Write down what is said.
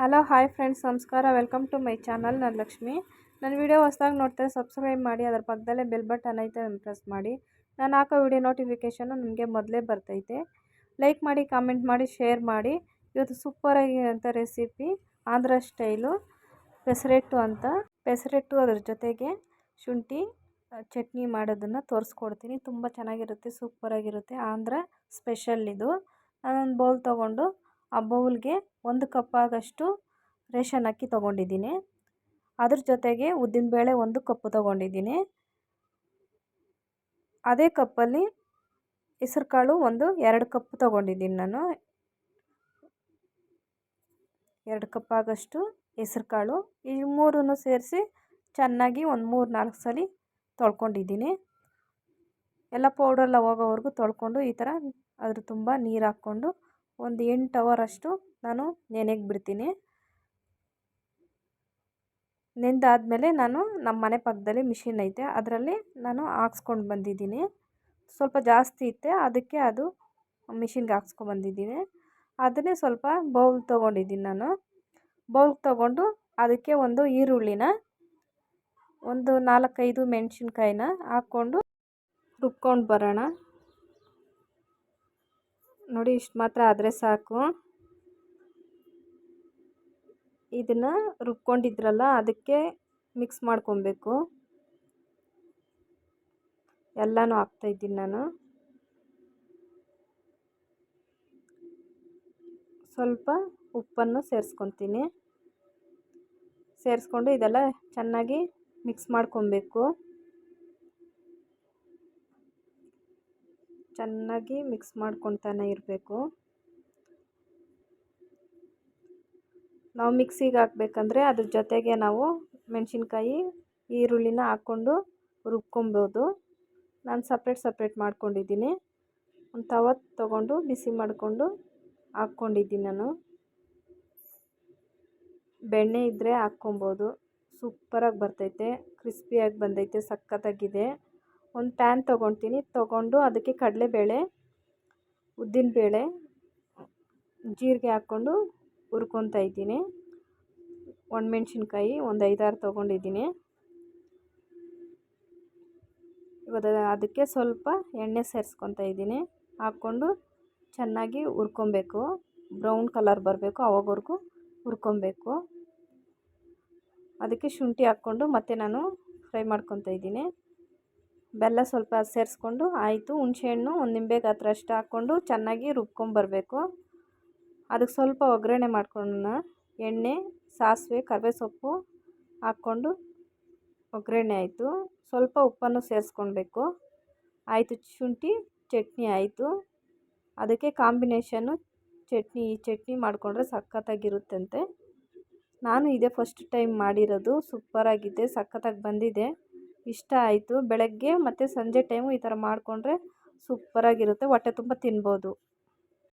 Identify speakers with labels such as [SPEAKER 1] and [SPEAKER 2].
[SPEAKER 1] Hello, hi friends, ನಮಸ್ಕಾರ. Welcome to my channel, ನಾನು ಲಕ್ಷ್ಮಿ. ನನ್ನ ವೀಡಿಯೋ ಹೊಸದಾಗಿ ನೋಡ್ತಾರೆ ಸಬ್ಸ್ಕ್ರೈಬ್ ಮಾಡಿ, ಅದರ ಪಕ್ಕದಲ್ಲೇ ಬೆಲ್ ಬಟನ್ ಐತೆ ಪ್ರೆಸ್ ಮಾಡಿ. ನಾನು ಹಾಕೋ ವೀಡಿಯೋ ನೋಟಿಫಿಕೇಷನು ನಿಮಗೆ ಮೊದಲೇ ಬರ್ತೈತೆ. ಲೈಕ್ ಮಾಡಿ ಕಾಮೆಂಟ್ ಮಾಡಿ ಶೇರ್ ಮಾಡಿ. ಇವತ್ತು ಸೂಪರಾಗಿರೋಂಥ ರೆಸಿಪಿ ಆಂಧ್ರ ಸ್ಟೈಲು ಪೆಸರೆಟ್ಟು ಅಂತ. ಪೆಸರೆಟ್ಟು ಅದ್ರ ಜೊತೆಗೆ ಶುಂಠಿ, ಚಟ್ನಿ ಮಾಡೋದನ್ನು ತೋರಿಸ್ಕೊಡ್ತೀನಿ. ತುಂಬ ಚೆನ್ನಾಗಿರುತ್ತೆ, ಸೂಪರಾಗಿರುತ್ತೆ. ಆಂಧ್ರ ಸ್ಪೆಷಲ್ ಇದು. ನಾನೊಂದು ಬೌಲ್ ತೊಗೊಂಡು ಆ ಬೌಲ್ಗೆ ಒಂದು ಕಪ್ ಆಗೋಷ್ಟು ರೇಷನ್ ಅಕ್ಕಿ ತೊಗೊಂಡಿದ್ದೀನಿ. ಅದ್ರ ಜೊತೆಗೆ ಉದ್ದಿನಬೇಳೆ ಒಂದು ಕಪ್ಪು ತೊಗೊಂಡಿದ್ದೀನಿ. ಅದೇ ಕಪ್ಪಲ್ಲಿ ಹೆಸ್ರುಕಾಳು ಒಂದು ಎರಡು ಕಪ್ ತೊಗೊಂಡಿದ್ದೀನಿ ನಾನು. ಎರಡು ಕಪ್ ಹೆಸ್ರು ಕಾಳು ಈ ಮೂರನ್ನು ಸೇರಿಸಿ ಚೆನ್ನಾಗಿ ಒಂದು ಮೂರು ನಾಲ್ಕು ಸಲ ತೊಳ್ಕೊಂಡಿದ್ದೀನಿ. ಎಲ್ಲ ಪೌಡ್ರೆಲ್ಲ ಹೋಗೋವರೆಗೂ ತೊಳ್ಕೊಂಡು ಈ ಥರ ಅದ್ರ ತುಂಬ ನೀರು ಹಾಕ್ಕೊಂಡು ಒಂದು ಎಂಟು ಅವರಷ್ಟು ನಾನು ನೆನೆಗೆ ಬಿಡ್ತೀನಿ. ನೆಂದಾದಮೇಲೆ ನಾನು ನಮ್ಮ ಮನೆ ಪಕ್ಕದಲ್ಲಿ ಮಿಷಿನ್ ಐತೆ, ಅದರಲ್ಲಿ ನಾನು ಹಾಕ್ಸ್ಕೊಂಡು ಬಂದಿದ್ದೀನಿ. ಸ್ವಲ್ಪ ಜಾಸ್ತಿ ಇತ್ತೆ, ಅದಕ್ಕೆ ಅದು ಮಿಷಿನ್ಗೆ ಹಾಕ್ಸ್ಕೊಂಬಂದಿದ್ದೀನಿ ಅದನ್ನೇ ಸ್ವಲ್ಪ ಬೌಲ್ ತೊಗೊಂಡಿದ್ದೀನಿ ನಾನು. ಬೌಲ್ ತೊಗೊಂಡು ಅದಕ್ಕೆ ಒಂದು ಈರುಳ್ಳಿನ, ಒಂದು ನಾಲ್ಕೈದು ಮೆಣಸಿನ್ಕಾಯಿನ ಹಾಕ್ಕೊಂಡು ರುಬ್ಕೊಂಡು ಬರೋಣ. ನೋಡಿ, ಇಷ್ಟು ಮಾತ್ರ ಆದರೆ ಸಾಕು. ಇದನ್ನು ರುಬ್ಕೊಂಡಿದ್ರಲ್ಲ, ಅದಕ್ಕೆ ಮಿಕ್ಸ್ ಮಾಡ್ಕೊಬೇಕು. ಎಲ್ಲನೂ ಹಾಕ್ತಾಯಿದ್ದೀನಿ ನಾನು. ಸ್ವಲ್ಪ ಉಪ್ಪನ್ನು ಸೇರಿಸ್ಕೊತೀನಿ. ಸೇರಿಸ್ಕೊಂಡು ಇದೆಲ್ಲ ಚೆನ್ನಾಗಿ ಮಿಕ್ಸ್ ಮಾಡ್ಕೊಬೇಕು. ಚೆನ್ನಾಗಿ ಮಿಕ್ಸ್ ಮಾಡ್ಕೊತಾನೆ ಇರಬೇಕು. ನಾವು ಮಿಕ್ಸಿಗೆ ಹಾಕ್ಬೇಕಂದ್ರೆ ಅದ್ರ ಜೊತೆಗೆ ನಾವು ಮೆಣಸಿನ್ಕಾಯಿ, ಈರುಳ್ಳಿನ ಹಾಕ್ಕೊಂಡು ರುಬ್ಕೊಬೋದು. ನಾನು ಸಪ್ರೇಟ್ ಸಪ್ರೇಟ್ ಮಾಡ್ಕೊಂಡಿದ್ದೀನಿ. ಒಂದು ತವ ತೊಗೊಂಡು ಬಿಸಿ ಮಾಡಿಕೊಂಡು ಹಾಕ್ಕೊಂಡಿದ್ದೀನಿ ನಾನು. ಬೆಣ್ಣೆ ಇದ್ದರೆ ಹಾಕ್ಕೊಬೋದು. ಸೂಪರಾಗಿ ಬರ್ತೈತೆ, ಕ್ರಿಸ್ಪಿಯಾಗಿ ಬಂದೈತೆ, ಸಖತ್ತಾಗಿದೆ. ಒಂದು ಪ್ಯಾನ್ ತೊಗೊತೀನಿ. ತೊಗೊಂಡು ಅದಕ್ಕೆ ಕಡಲೆಬೇಳೆ, ಉದ್ದಿನಬೇಳೆ, ಜೀರಿಗೆ ಹಾಕ್ಕೊಂಡು ಹುರ್ಕೊತಾ ಇದ್ದೀನಿ. ಒಣಮೆಣ್ಸಿನ್ಕಾಯಿ ಒಂದು ಐದಾರು ತೊಗೊಂಡಿದ್ದೀನಿ. ಇವಾಗ ಅದಕ್ಕೆ ಸ್ವಲ್ಪ ಎಣ್ಣೆ ಸೇರಿಸ್ಕೊತಾ ಇದ್ದೀನಿ. ಹಾಕ್ಕೊಂಡು ಚೆನ್ನಾಗಿ ಹುರ್ಕೊಬೇಕು. ಬ್ರೌನ್ ಕಲರ್ ಬರಬೇಕು ಅವಾಗವರೆಗೂ ಹುರ್ಕೊಬೇಕು. ಅದಕ್ಕೆ ಶುಂಠಿ ಹಾಕ್ಕೊಂಡು ಮತ್ತೆ ನಾನು ಫ್ರೈ ಮಾಡ್ಕೊತಾ ಇದ್ದೀನಿ. ಬೆಲ್ಲ ಸ್ವಲ್ಪ ಸೇರಿಸ್ಕೊಂಡು, ಆಯಿತು, ಹುಣಸೆಹಣ್ಣು, ಒಂದು ನಿಂಬೆ ಗಾತ್ರ ಅಷ್ಟು ಹಾಕ್ಕೊಂಡು ಚೆನ್ನಾಗಿ ರುಬ್ಕೊಂಬರ್ಬೇಕು ಅದಕ್ಕೆ ಸ್ವಲ್ಪ ಒಗ್ಗರಣೆ ಮಾಡ್ಕೊಳ್ಳೋಣ. ಎಣ್ಣೆ, ಸಾಸಿವೆ ಕರಿಬೇ ಸೊಪ್ಪು ಹಾಕ್ಕೊಂಡು ಒಗ್ಗರಣೆ ಆಯಿತು. ಸ್ವಲ್ಪ ಉಪ್ಪನ್ನು ಸೇರಿಸ್ಕೊಳ್ಬೇಕು. ಆಯಿತು, ಶುಂಠಿ, ಚಟ್ನಿ ಆಯಿತು. ಅದಕ್ಕೆ ಕಾಂಬಿನೇಷನ್ನು ಚಟ್ನಿ, ಈ ಚಟ್ನಿ ಮಾಡಿಕೊಂಡ್ರೆ ಸಖತ್ತಾಗಿರುತ್ತಂತೆ. ನಾನು ಇದೇ ಫಸ್ಟ್ ಟೈಮ್ ಮಾಡಿರೋದು. ಸೂಪರಾಗಿದೆ, ಸಖತ್ತಾಗಿ ಬಂದಿದೆ. ಇಷ್ಟ ಆಯಿತು. ಬೆಳಗ್ಗೆ ಮತ್ತು ಸಂಜೆ ಟೈಮು ಈ ಥರ ಮಾಡಿಕೊಂಡ್ರೆ ಸೂಪರಾಗಿರುತ್ತೆ ಹೊಟ್ಟೆ ತುಂಬ ತಿನ್ಬೋದು.